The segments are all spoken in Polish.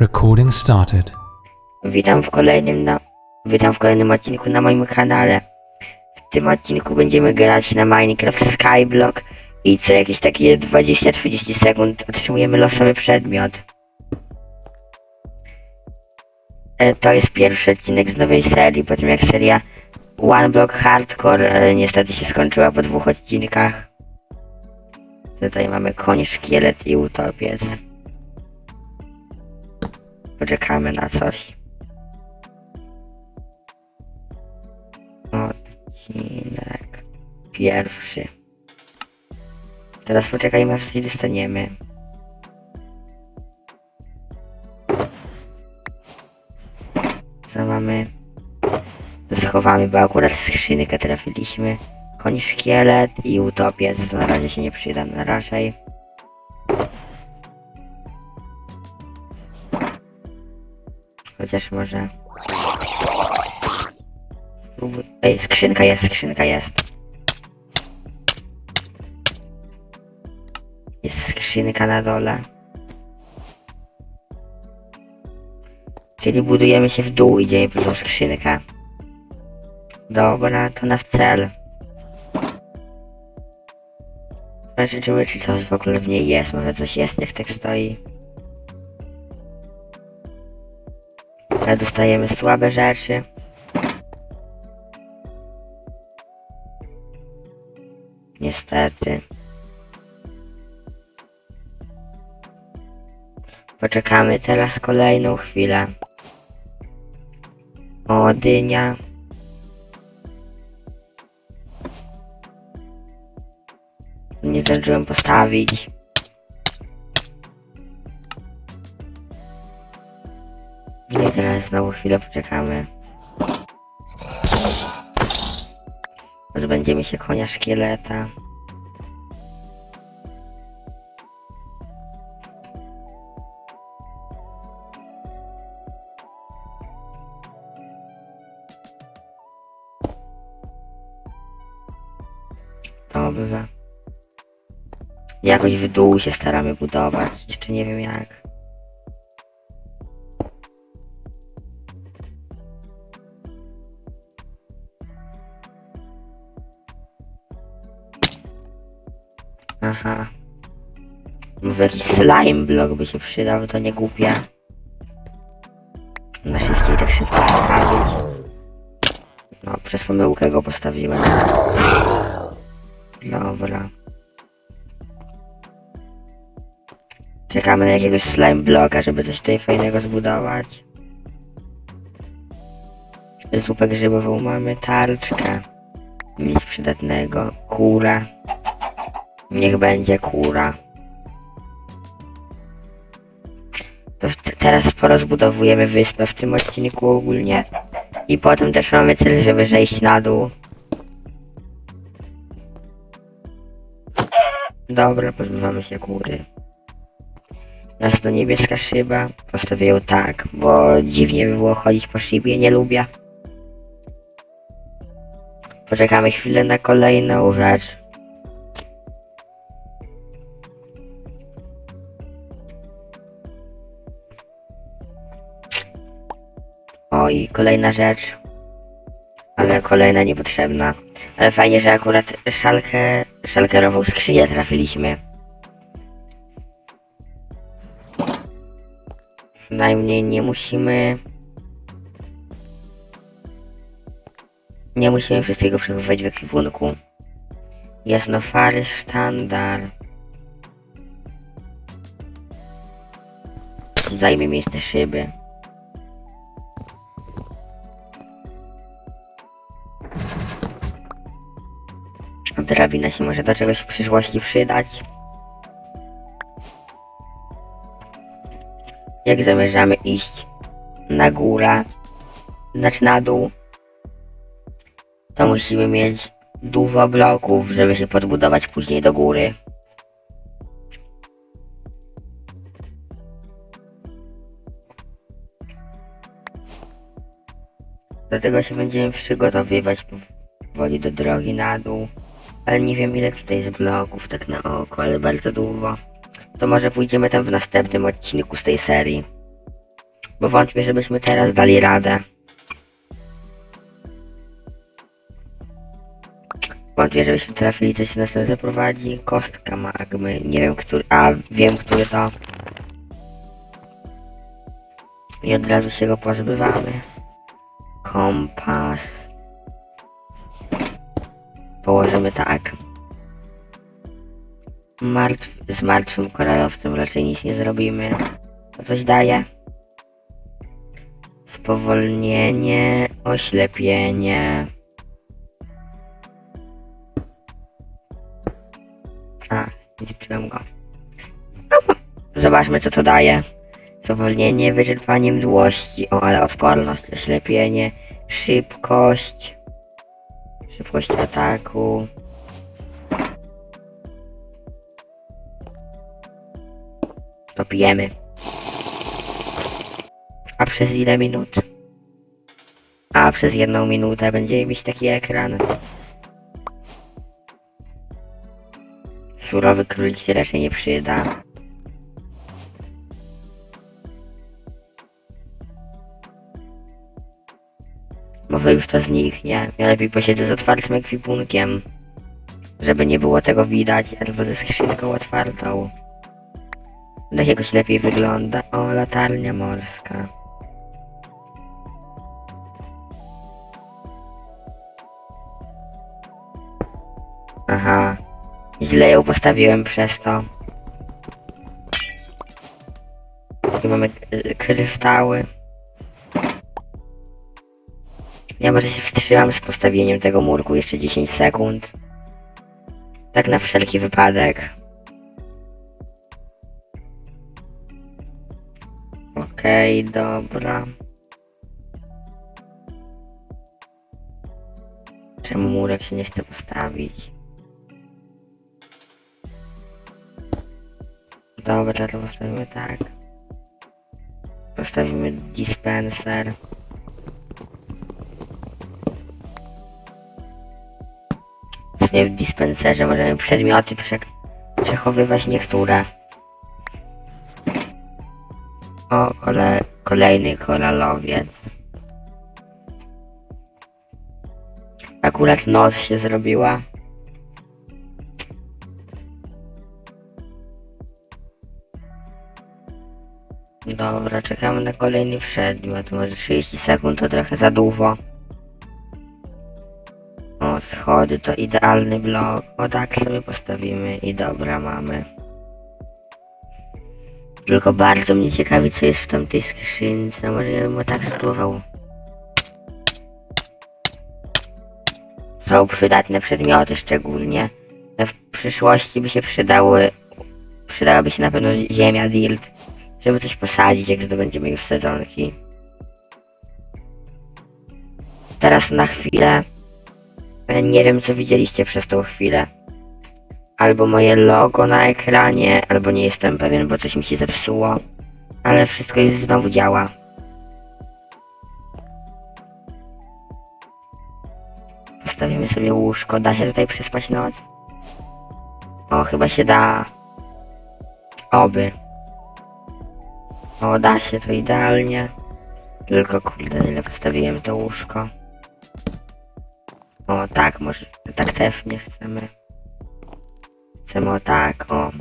Recording started. Witam w kolejnym na... Witam w kolejnym odcinku na moim kanale. W tym odcinku będziemy grać na Minecraft Skyblock i co jakieś takie 20-30 sekund otrzymujemy losowy przedmiot. E, To jest pierwszy odcinek z nowej serii, po tym jak seria One Block Hardcore e, niestety się skończyła po dwóch odcinkach. Tutaj mamy koń, szkielet i utopiec. Poczekamy na coś. Odcinek pierwszy. Teraz poczekajmy aż coś dostaniemy. Co mamy? To schowamy, bo akurat skrzynkę trafiliśmy. Koń szkielet i utopiec. To na razie się nie przyda, na raczej. Chociaż może... Ej, skrzynka jest, skrzynka jest. Jest skrzynka na dole. Czyli budujemy się w dół, idziemy po tą skrzynkę. Dobra, to na cel. Zobaczymy, czy coś w ogóle w niej jest. Może coś jest, jak tak stoi. Dostajemy słabe rzeczy. Niestety. Poczekamy teraz kolejną chwilę. O, dynia. Nie zdążyłem postawić. Znowu chwilę poczekamy. Pozbędziemy się konia szkieleta. Dobrze. Jakoś w dół się staramy budować. Jeszcze nie wiem jak. Aha. Może jakiś slime block by się przydał, to nie głupie. Na szybciej tak szybko postawić. No, przez pomyłkę go postawiłem. Dobra. Czekamy na jakiegoś slime bloka, żeby coś tutaj fajnego zbudować. Zupę grzybową mamy, tarczkę. Nic przydatnego. Kura. Niech będzie kura. Teraz porozbudowujemy wyspę w tym odcinku ogólnie. I potem też mamy cel, żeby zejść na dół. Dobra, pozbywamy się kury. Nas to niebieska szyba. Postawię ją tak, bo dziwnie by było chodzić po szybie, nie lubię. Poczekamy chwilę na kolejną rzecz. O i kolejna rzecz. Ale kolejna niepotrzebna. Ale fajnie, że akurat szalkę, szalkerową skrzynię trafiliśmy. Przynajmniej nie musimy... Nie musimy wszystkiego przebywać w ekwipunku. Jasnofary sztandar. Zajmie miejsce szyby. Drabina się może do czegoś w przyszłości przydać. Jak zamierzamy iść na górę, znaczy na dół, to musimy mieć dużo bloków, żeby się podbudować później do góry. Do tego się będziemy przygotowywać powoli do drogi na dół. Ale nie wiem ile tutaj jest bloków tak na oko, ale bardzo dużo. To może pójdziemy tam w następnym odcinku z tej serii. Bo wątpię, żebyśmy teraz dali radę. Wątpię, żebyśmy trafili, co się nas tam zaprowadzi. Kostka magmy. Nie wiem, który... A, wiem, który to. I od razu się go pozbywamy. Kompas. Położymy tak. Martw, z martwym koralowcem raczej nic nie zrobimy. To coś daje. Spowolnienie, oślepienie. A, zliczyłem go. No, Zobaczmy co to daje. Spowolnienie, wyczerpanie mdłości, o ale odporność, oślepienie, szybkość, szybkość ataku. To pijemy. A przez ile minut? A przez jedną minutę będziemy mieć taki ekran. Surowy król się raczej nie przyda. Może już to zniknie. Ja lepiej posiedzę z otwartym ekwipunkiem. Żeby nie było tego widać, albo ze skrzynką otwartą. Tak jakoś lepiej wygląda. O, latarnia morska. Aha. Źle ją postawiłem przez to. Tu mamy y, kryształy. Ja może się wstrzymam z postawieniem tego murku jeszcze 10 sekund. Tak na wszelki wypadek. Okej, dobra. Czemu murek się nie chce postawić? Dobra, to postawimy tak. Postawimy dispenser. W dispenserze możemy przedmioty prze przechowywać niektóre. O, kole kolejny koralowiec. Akurat noc się zrobiła. Dobra, czekamy na kolejny przedmiot. Może 30 sekund to trochę za długo. Schody to idealny blok. O tak sobie postawimy i dobra mamy. Tylko bardzo mnie ciekawi co jest w tamtej skrzynce. Może ja bym tak spróbował. Są przydatne przedmioty szczególnie. W przyszłości by się przydały. Przydałaby się na pewno ziemia dirt. Żeby coś posadzić, jak zdobędziemy już sezonki. Teraz na chwilę Nie wiem, co widzieliście przez tą chwilę. Albo moje logo na ekranie, albo nie jestem pewien, bo coś mi się zepsuło. Ale wszystko już znowu działa. Postawimy sobie łóżko. Da się tutaj przespać noc? O, chyba się da. Oby. O, da się to idealnie. Tylko kurde, ile postawiłem to łóżko. O tak, może tak też nie chcemy. Chcemy o tak, o.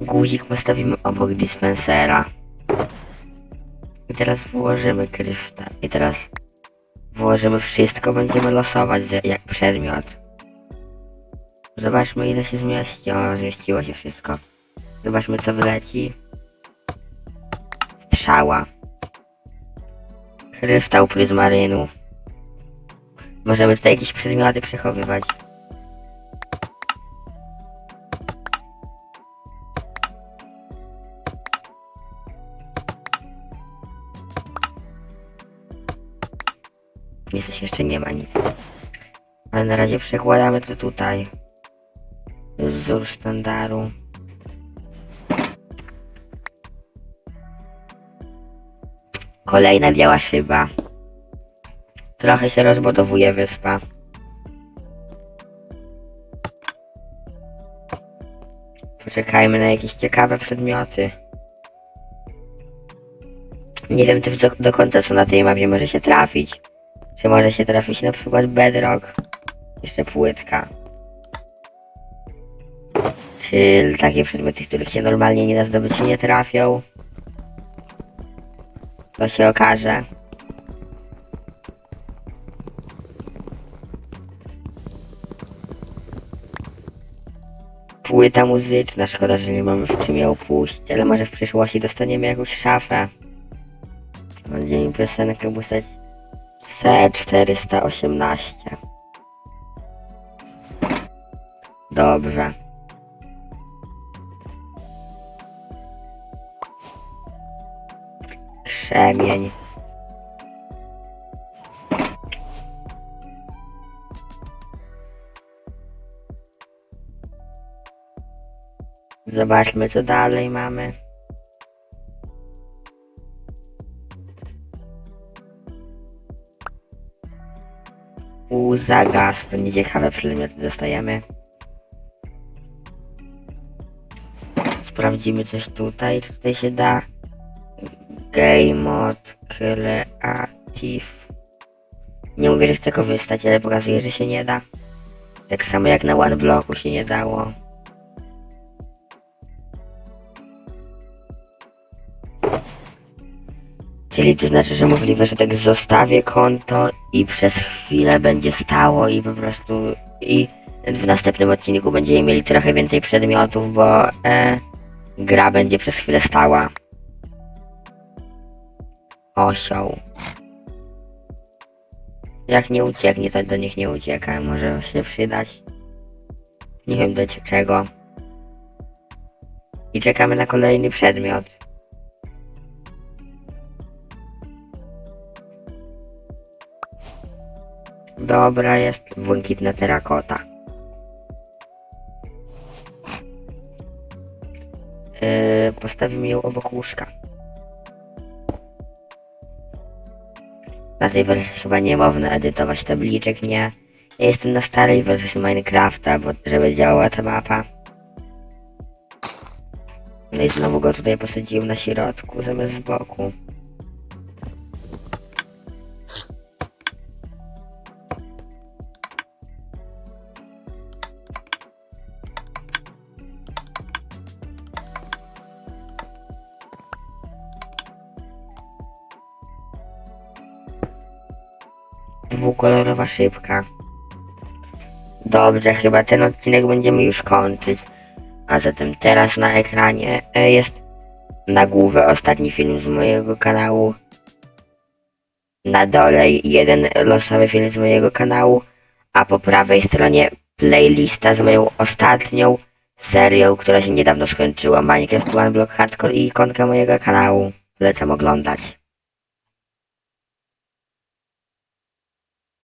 Guzik postawimy obok dispensera. I teraz włożymy kryształ. I teraz włożymy wszystko, będziemy losować jak przedmiot. Zobaczmy ile się zmieści. O, zmieściło się wszystko. Zobaczmy co wleci. Strzała. Kryształ pryzmarynu. Możemy tutaj jakieś przedmioty przechowywać. Nie, coś jeszcze nie ma nic. Ale na razie przekładamy to tutaj. Wzór sztandaru. Kolejna biała szyba. Trochę się rozbudowuje wyspa. Poczekajmy na jakieś ciekawe przedmioty. Nie wiem też do, do końca co na tej mapie może się trafić. Czy może się trafić na przykład bedrock. Jeszcze płytka. Czy takie przedmioty, których się normalnie nie da zdobyć nie trafią. To się okaże. Płyta muzyczna, szkoda, że nie mamy w czym ją puścić, ale może w przyszłości dostaniemy jakąś szafę. Będzie mi piosenkę busać C418. Dobrze. Krzemień. Zobaczmy co dalej mamy. Łza gaz, to nieciekawe przedmioty dostajemy. Sprawdzimy coś tutaj, co tutaj się da. Game mode creative. Nie mówię, że chcę korzystać, ale pokazuje, że się nie da. Tak samo jak na one bloku się nie dało. Czyli to znaczy, że możliwe, że tak zostawię konto i przez chwilę będzie stało i po prostu i w następnym odcinku będziemy mieli trochę więcej przedmiotów, bo e, gra będzie przez chwilę stała. Osioł. Jak nie ucieknie, to do nich nie ucieka. Może się przydać. Nie wiem do czego. I czekamy na kolejny przedmiot. Dobra, jest błękitna terakota. Yy, postawimy ją obok łóżka. Na tej wersji chyba nie można edytować tabliczek, nie. Ja jestem na starej wersji Minecrafta, bo żeby działała ta mapa. No i znowu go tutaj posadziłem na środku, zamiast z boku. Dwukolorowa szybka. Dobrze, chyba ten odcinek będziemy już kończyć. A zatem teraz na ekranie e, jest nagłówek ostatni film z mojego kanału. Na dole jeden losowy film z mojego kanału, a po prawej stronie playlista z moją ostatnią serią, która się niedawno skończyła. Minecraft One Block Hardcore i ikonka mojego kanału. Polecam oglądać.